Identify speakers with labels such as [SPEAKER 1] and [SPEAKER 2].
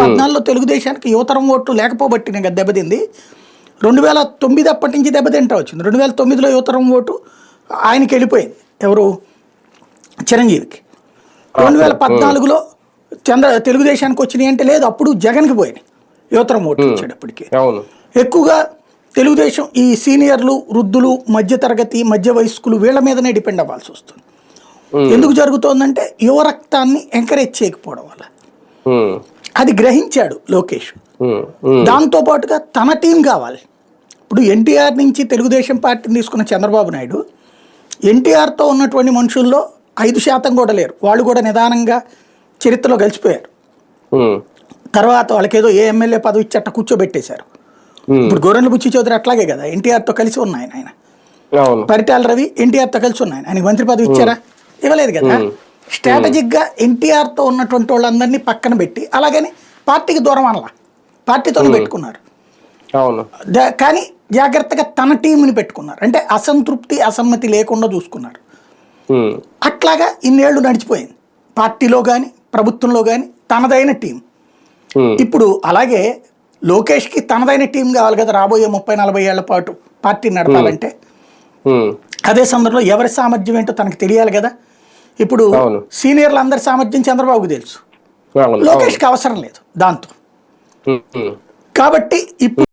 [SPEAKER 1] పద్నాలుగులో తెలుగుదేశానికి యువతరం ఓట్లు లేకపోబట్టి నేను దెబ్బతింది. రెండు వేల తొమ్మిది అప్పటి నుంచి దెబ్బతింటా వచ్చింది. రెండు వేల తొమ్మిదిలో యువతరం ఓటు ఆయనకి వెళ్ళిపోయింది. ఎవరు? చిరంజీవికి. రెండు వేల పద్నాలుగులో చంద్ర తెలుగుదేశానికి వచ్చినాయి అంటే లేదు అప్పుడు జగన్కి పోయినాయి యువతరం ఓట్లు వచ్చేటప్పటికి ఎక్కువగా తెలుగుదేశం ఈ సీనియర్లు వృద్ధులు మధ్యతరగతి మధ్య వయస్కులు వీళ్ళ మీదనే డిపెండ్ అవ్వాల్సి వస్తుంది. ఎందుకు జరుగుతోందంటే యువ రక్తాన్ని ఎంకరేజ్ చేయకపోవడం వల్ల. అది గ్రహించాడు లోకేష్. దాంతో పాటుగా తన టీం కావాలి. ఇప్పుడు ఎన్టీఆర్ నుంచి తెలుగుదేశం పార్టీని తీసుకున్న చంద్రబాబు నాయుడు ఎన్టీఆర్తో ఉన్నటువంటి మనుషుల్లో ఐదు శాతం కూడా లేరు. వాళ్ళు కూడా నిదానంగా చరిత్రలో కలిసిపోయారు తర్వాత వాళ్ళకేదో ఏ ఎమ్మెల్యే పదవి ఇచ్చట కూర్చోబెట్టేశారు. ఇప్పుడు గొర్రెల బుచ్చి చౌదరి అట్లాగే కదా ఎన్టీఆర్తో కలిసి ఉన్నాయి ఆయన. పరిటాల రవి ఎన్టీఆర్తో కలిసి ఉన్నాయి. ఆయనకి మంత్రి పదవి ఇచ్చారా? ఇవ్వలేదు కదా? స్ట్రాటజిక్గా ఎన్టీఆర్తో ఉన్నటువంటి వాళ్ళందరినీ పక్కన పెట్టి అలాగని పార్టీకి దూరం అనలా. పార్టీతోనే పెట్టుకున్నారు. కానీ జాగ్రత్తగా తన టీంని పెట్టుకున్నారు. అంటే అసంతృప్తి అసమ్మతి లేకుండా చూసుకున్నారు. అట్లాగా ఇన్నేళ్ళు నడిచిపోయింది. పార్టీలో కానీ ప్రభుత్వంలో కానీ తనదైన టీం ఇప్పుడు అలాగే లోకేష్కి తనదైన టీం కావాలి కదా రాబోయే ముప్పై నలభై ఏళ్ళ పాటు పార్టీని నడపాలంటే. అదే సందర్భంలో ఎవరి సామర్థ్యం ఏంటో తనకు తెలియాలి కదా. ఇప్పుడు. సీనియర్లు అందరి సామర్థ్యం చంద్రబాబుకు తెలుసు లోకేష్కి అవసరం లేదు దాంతో. కాబట్టి ఇప్పుడు